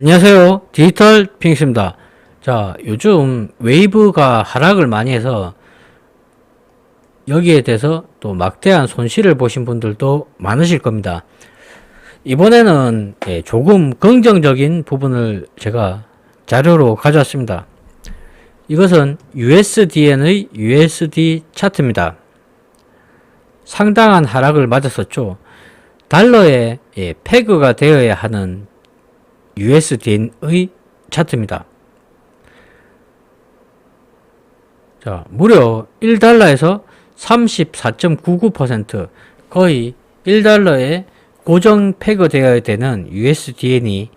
안녕하세요. 디지털 핑크입니다. 자, 요즘 웨이브가 하락을 많이 해서 여기에 대해서 또 막대한 손실을 보신 분들도 많으실 겁니다. 이번에는 예, 조금 긍정적인 부분을 제가 자료로 가져왔습니다. 이것은 USDN의 USD 차트입니다. 상당한 하락을 맞았었죠. 달러에 예, 페그가 되어야 하는 USDN의 차트입니다. 자, 무려 1달러에서 34.99% 거의 1달러에 고정 페그되어야 되는 USDN이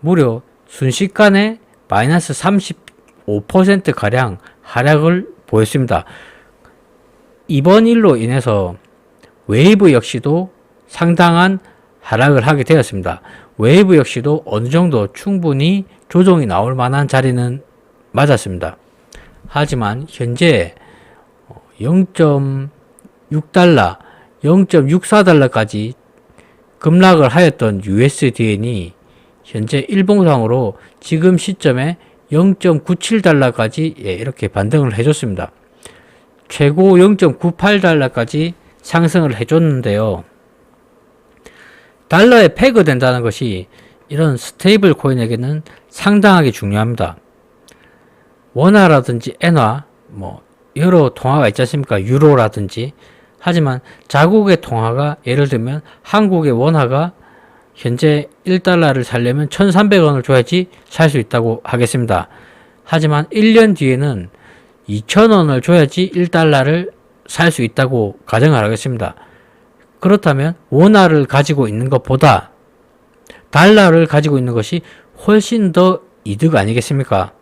무려 순식간에 마이너스 35%가량 하락을 보였습니다. 이번 일로 인해서 웨이브 역시도 상당한 하락을 하게 되었습니다. 웨이브 역시도 어느 정도 충분히 조정이 나올 만한 자리는 맞았습니다. 하지만 현재 0.6달러, 0.64달러까지 급락을 하였던 USDN이 현재 일봉상으로 지금 시점에 0.97달러까지 예, 이렇게 반등을 해줬습니다. 최고 0.98달러까지 상승을 해줬는데요. 달러에 패그 된다는 것이 이런 스테이블 코인에게는 상당하게 중요합니다. 원화라든지 엔화, 뭐 여러 통화가 있지 않습니까? 유로라든지 하지만 자국의 통화가 예를 들면 한국의 원화가 현재 1달러를 살려면 1,300원을 줘야지 살 수 있다고 하겠습니다. 하지만 1년 뒤에는 2,000원을 줘야지 1달러를 살 수 있다고 가정을 하겠습니다. 그렇다면 원화를 가지고 있는 것보다 달러를 가지고 있는 것이 훨씬 더 이득 아니겠습니까?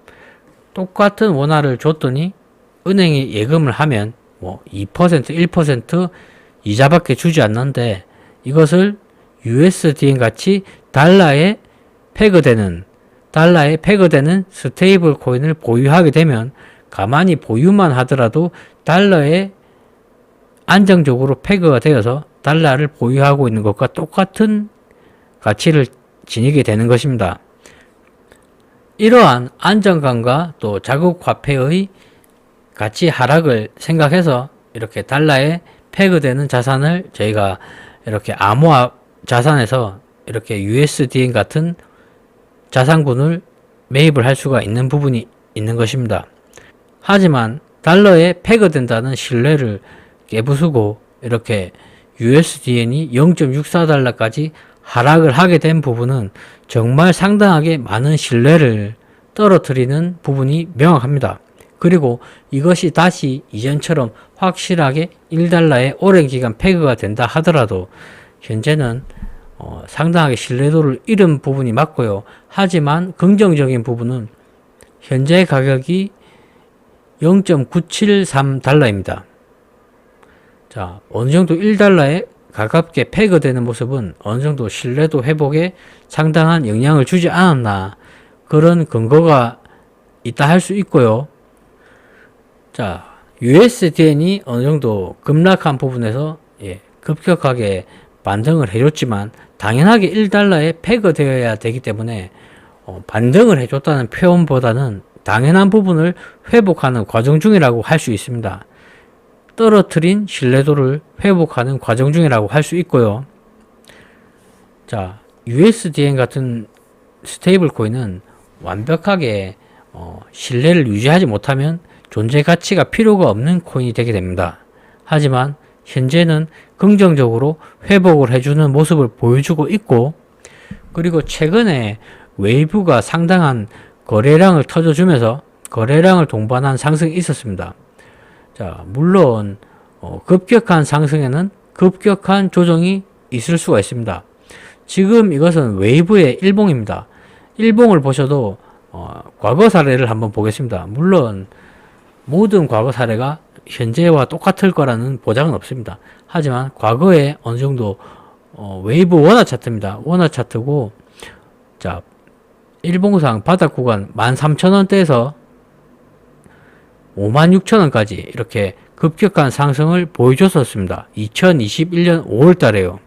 똑같은 원화를 줬더니 은행에 예금을 하면 뭐 2%, 1% 이자밖에 주지 않는데 이것을 USDN 같이 달러에 페그되는 달러에 페그되는 스테이블 코인을 보유하게 되면 가만히 보유만 하더라도 달러에 안정적으로 페그가 되어서 달러를 보유하고 있는 것과 똑같은 가치를 지니게 되는 것입니다. 이러한 안정감과 또 자국 화폐의 가치 하락을 생각해서 이렇게 달러에 페그되는 자산을 저희가 이렇게 암호화 자산에서 이렇게 USDN 같은 자산군을 매입을 할 수가 있는 부분이 있는 것입니다. 하지만 달러에 페그된다는 신뢰를 깨부수고 이렇게 USDN이 0.64달러까지 하락을 하게 된 부분은 정말 상당하게 많은 신뢰를 떨어뜨리는 부분이 명확합니다. 그리고 이것이 다시 이전처럼 확실하게 1달러에 오랜 기간 페그가 된다 하더라도 현재는 어, 상당하게 신뢰도를 잃은 부분이 맞고요. 하지만 긍정적인 부분은 현재 가격이 0.973달러입니다. 자, 어느 정도 1달러에 가깝게 페그되는 모습은 어느 정도 신뢰도 회복에 상당한 영향을 주지 않았나 그런 근거가 있다 할 수 있고요. 자, USDN이 어느 정도 급락한 부분에서 예, 급격하게 반등을 해줬지만 당연하게 1달러에 페그되어야 되기 때문에 어, 반등을 해줬다는 표현보다는 당연한 부분을 회복하는 과정 중이라고 할 수 있습니다. 떨어뜨린 신뢰도를 회복하는 과정 중이라고 할 수 있고요. 자, USDN 같은 스테이블 코인은 완벽하게 어, 신뢰를 유지하지 못하면 존재 가치가 필요가 없는 코인이 되게 됩니다. 하지만 현재는 긍정적으로 회복을 해주는 모습을 보여주고 있고 그리고 최근에 웨이브가 상당한 거래량을 터져주면서 거래량을 동반한 상승이 있었습니다. 자, 물론 어, 급격한 상승에는 급격한 조정이 있을 수가 있습니다. 지금 이것은 웨이브의 일봉입니다. 일봉을 보셔도 어, 과거 사례를 한번 보겠습니다. 물론 모든 과거 사례가 현재와 똑같을 거라는 보장은 없습니다. 하지만 과거에 어느 정도 어, 웨이브 원화 차트입니다. 원화 차트고 자 일봉상 바닥 구간 13,000원대에서 56,000원까지 이렇게 급격한 상승을 보여줬었습니다. 2021년 5월 달에요.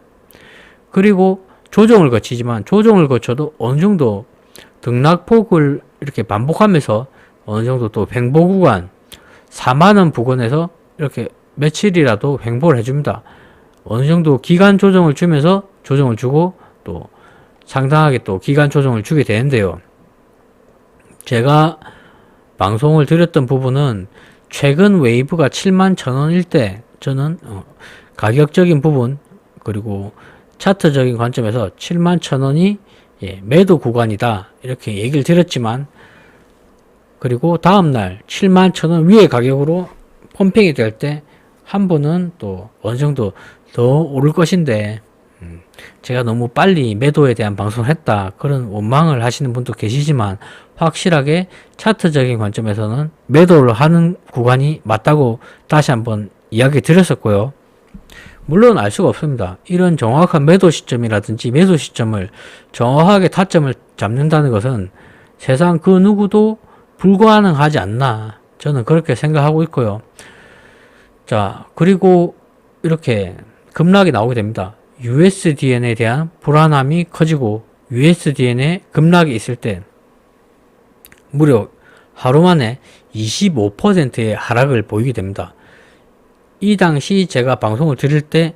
그리고 조정을 거치지만 조정을 거쳐도 어느 정도 등락폭을 이렇게 반복하면서 어느 정도 또 횡보 구간 4만원 부근에서 이렇게 며칠이라도 횡보를 해줍니다. 어느 정도 기간 조정을 주면서 조정을 주고 또 상당하게 또 기간 조정을 주게 되는데요. 제가 방송을 드렸던 부분은 최근 웨이브가 7만 천원일 때 저는 어, 가격적인 부분 그리고 차트적인 관점에서 7만 천원이 예, 매도 구간이다. 이렇게 얘기를 드렸지만 그리고 다음날 7만 천원 위의 가격으로 펌핑이 될 때 한 분은 또 어느 정도 더 오를 것인데 음, 제가 너무 빨리 매도에 대한 방송을 했다. 그런 원망을 하시는 분도 계시지만 확실하게 차트적인 관점에서는 매도를 하는 구간이 맞다고 다시 한번 이야기 드렸었고요. 물론 알 수가 없습니다. 이런 정확한 매도 시점이라든지 매도 시점을 정확하게 타점을 잡는다는 것은 세상 그 누구도 불가능하지 않나 저는 그렇게 생각하고 있고요. 자 그리고 이렇게 급락이 나오게 됩니다. USDN에 대한 불안함이 커지고 USDN에 급락이 있을 때 무려 하루 만에 25%의 하락을 보이게 됩니다. 이 당시 제가 방송을 드릴 때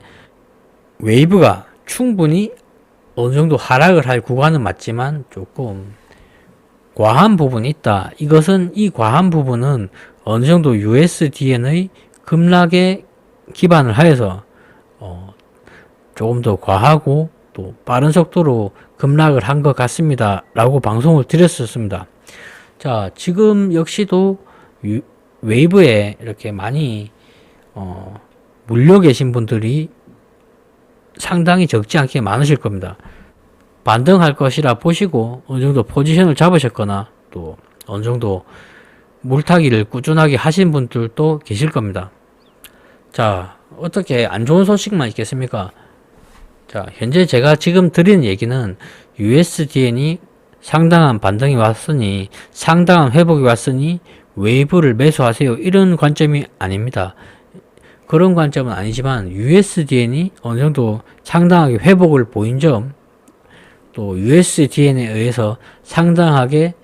웨이브가 충분히 어느 정도 하락을 할 구간은 맞지만 조금 과한 부분이 있다. 이것은 이 과한 부분은 어느 정도 USDN의 급락에 기반을 하여서 어, 조금 더 과하고 또 빠른 속도로 급락을 한 것 같습니다. 라고 방송을 드렸었습니다. 자, 지금 역시도 유, 웨이브에 이렇게 많이 어, 물려 계신 분들이 상당히 적지 않게 많으실 겁니다. 반등할 것이라 보시고 어느 정도 포지션을 잡으셨거나 또 어느 정도 물타기를 꾸준하게 하신 분들도 계실 겁니다. 자, 어떻게 안 좋은 소식만 있겠습니까? 자, 현재 제가 지금 드리는 얘기는 USDN이 상당한 반등이 왔으니, 상당한 회복이 왔으니, 웨이브를 매수하세요. 이런 관점이 아닙니다. 그런 관점은 아니지만, USDN이 어느 정도 상당하게 회복을 보인 점, 또 USDN에 의해서 상당하게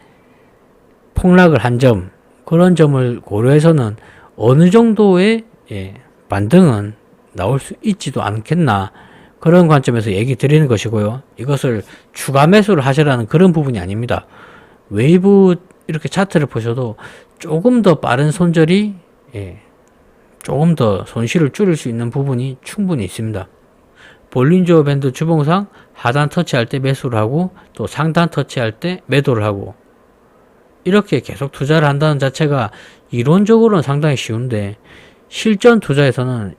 폭락을 한 점, 그런 점을 고려해서는 어느 정도의 예, 반등은 나올 수 있지도 않겠나 그런 관점에서 얘기 드리는 것이고요. 이것을 추가 매수를 하시라는 그런 부분이 아닙니다. 웨이브 이렇게 차트를 보셔도 조금 더 빠른 손절이 예, 조금 더 손실을 줄일 수 있는 부분이 충분히 있습니다. 볼린저 밴드 주봉상 하단 터치할 때 매수를 하고 또 상단 터치할 때 매도를 하고 이렇게 계속 투자를 한다는 자체가 이론적으로는 상당히 쉬운데 실전 투자에서는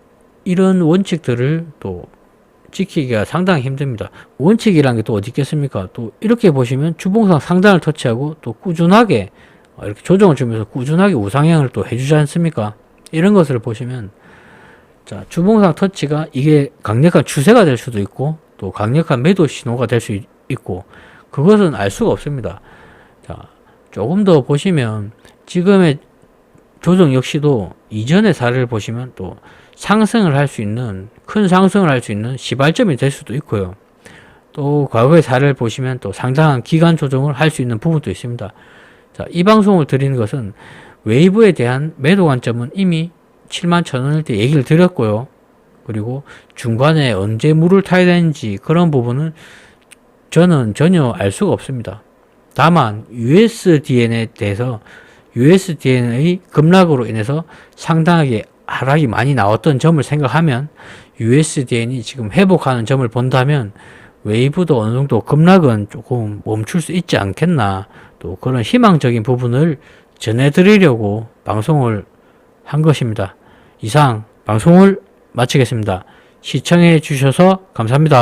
이런 원칙들을 또 지키기가 상당히 힘듭니다. 원칙이란 게또 어디 있겠습니까? 또 이렇게 보시면 주봉상 상단을 터치하고 또 꾸준하게 어, 이렇게 조정을 주면서 꾸준하게 우상향을 또 해주지 않습니까? 이런 것을 보시면 자 주봉상 터치가 이게 강력한 추세가 될 수도 있고 또 강력한 매도 신호가 될 수 있고 그것은 알 수가 없습니다. 자 조금 더 보시면 지금의 조정 역시도 이전의 사례를 보시면 또 상승을 할 수 있는 큰 상승을 할 수 있는 시발점이 될 수도 있고요. 또 과거의 사례를 보시면 또 상당한 기간 조정을 할 수 있는 부분도 있습니다. 자, 이 방송을 드리는 것은 웨이브에 대한 매도 관점은 이미 7만 천 원일 때 얘기를 드렸고요. 그리고 중간에 언제 물을 타야 되는지 그런 부분은 저는 전혀 알 수가 없습니다. 다만 USDN에 대해서 USDN의 급락으로 인해서 상당하게 하락이 많이 나왔던 점을 생각하면 USDN이 지금 회복하는 점을 본다면 웨이브도 어느 정도 급락은 조금 멈출 수 있지 않겠나 또 그런 희망적인 부분을 전해드리려고 방송을 한 것입니다. 이상 방송을 마치겠습니다. 시청해 주셔서 감사합니다.